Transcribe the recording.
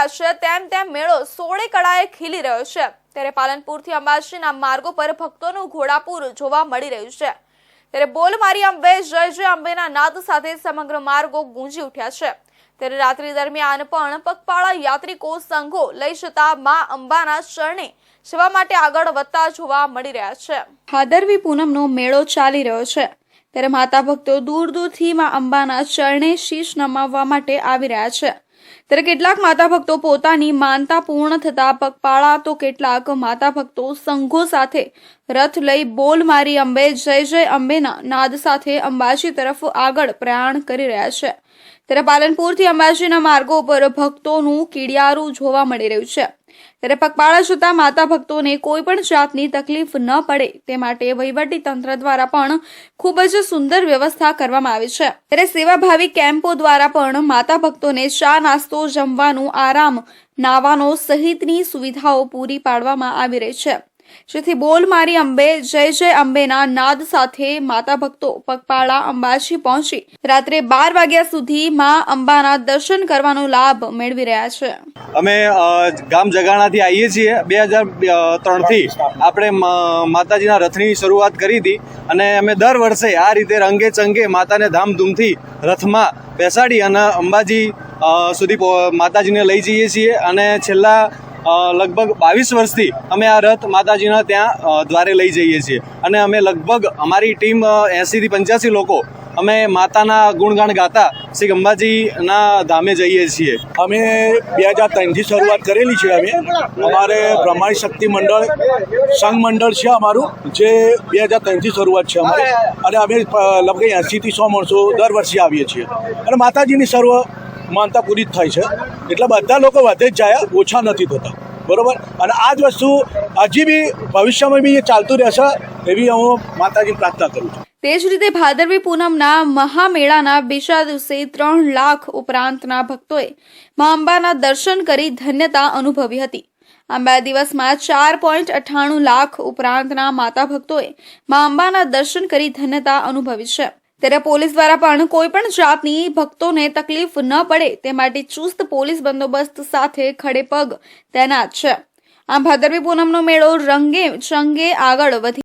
રહ્યા છે, તેમ તેમ મેળો સોળે કળાએ ખીલી રહ્યો છે. ત્યારે પાલનપુરથી અંબાજીના માર્ગો પર ભક્તોનું ઘોડાપુર જોવા મળી રહ્યું છે. ત્યારે બોલ મારી અંબે, જય જય અંબેના નાદ સાથે સમગ્ર માર્ગો ગુંજી ઉઠ્યા છે. ત્યારે રાત્રિ દરમિયાન પણ પગપાળા યાત્રિકો સંઘો લઈ જતા મા અંબાના ચરણે જવા માટે આગળ વધતા જોવા મળી રહ્યા છે. ભાદરવી પૂનમનો મેળો ચાલી રહ્યો છે. ત્યારે માતા ભક્તો દૂર દૂરથી મા અંબાના ચરણે શીશ નમાવવા માટે આવી રહ્યા છે. ત્યારે કેટલાક માતા ભક્તો પોતાની માનતા પૂર્ણ થતા પગપાળા તો કેટલાક માતા ભક્તો સંઘો સાથે રથ લઈ બોલ મારી અંબે, જય જય અંબેના નાદ સાથે અંબાજી તરફ આગળ પ્રયાણ કરી રહ્યા છે. ત્યારે પાલનપુરથી અંબાજીના માર્ગો પર ભક્તોનું કીડિયારું જોવા મળી રહ્યું છે. ત્યારે પગપાળા જતા માતા ભક્તોને કોઈ પણ જાતની તકલીફ ન પડે તે માટે વહીવટી તંત્ર દ્વારા પણ ખૂબ જ સુંદર વ્યવસ્થા કરવામાં આવી છે. ત્યારે સેવાભાવી કેમ્પો દ્વારા પણ માતા ભક્તોને ચા નાસ્તો, જમવાનું, આરામ, નાવાનો સહિતની સુવિધાઓ પૂરી પાડવામાં આવી રહી છે. જેથી બોલ મારી અંબે, જય જય અંબેના નાદ સાથે માતા ભક્તો પગપાળા અંબાજી પહોંચી. રાત્રે બાર વાગ્યા સુધી માં અંબાના દર્શન કરવાનો લાભ મેળવી રહ્યા છે. અમે ગામ જગાણાથી આવીએ છીએ. બે હજાર ત્રણથી આપણે માતાજીના રથની શરૂઆત કરી હતી અને અમે દર વર્ષે આ રીતે રંગે ચંગે માતાને ધામધૂમથી રથમાં બેસાડી અને અંબાજી સુધી માતાજીને લઈ જઈએ છીએ. અને છેલ્લા લગભગ બાવીસ વર્ષથી અમે આ રથ માતાજીના ત્યાં દ્વારે લઈ જઈએ છીએ. અને અમે લગભગ અમારી ટીમ એંસીથી પંચ્યાસી લોકો અમે માતાના ગુણગાન ગાતા શ્રી અંબાજીના ધામે જઈએ છીએ. અમે બે હજાર ત્રણથી શરૂઆત કરેલી છે અમે. અમારે બ્રહ્માંડ શક્તિ મંડળ, સંઘ મંડળ છે અમારું, જે બે હજાર ત્રણથી શરૂઆત છે અમારી. અને અમે લગભગ એંસીથી સો માણસો દર વર્ષે આવીએ છીએ. અને માતાજીની સર્વ માનતા પૂરી જ થાય છે. એટલે બધા લોકો વધે જ જાય, ઓછા નથી થતા. બરોબર? અને આ જ વસ્તુ હજી બી ભવિષ્યમાં બી એ ચાલતું રહેશે એવી હું માતાજી પ્રાર્થના કરું છું. તે જ રીતે ભાદરવી પૂનમના મહામેળાના બીજા દિવસે ત્રણ લાખ ઉપરાંતના ભક્તોએ મા અંબાના દર્શન કરી ધન્યતા અનુભવી હતી. આમ બે દિવસમાં ચાર પોઈન્ટ અઠ્ઠાણું લાખ ઉપરાંતના માતા ભક્તોએ મા અંબાના દર્શન કરી ધન્યતા અનુભવી છે. ત્યારે પોલીસ દ્વારા પણ કોઈ પણ જાતની ભક્તોને તકલીફ ન પડે તે માટે ચુસ્ત પોલીસ બંદોબસ્ત સાથે ખડે પગ તૈનાત છે. આમ ભાદરવી પૂનમનો મેળો રંગે ચંગે આગળ વધી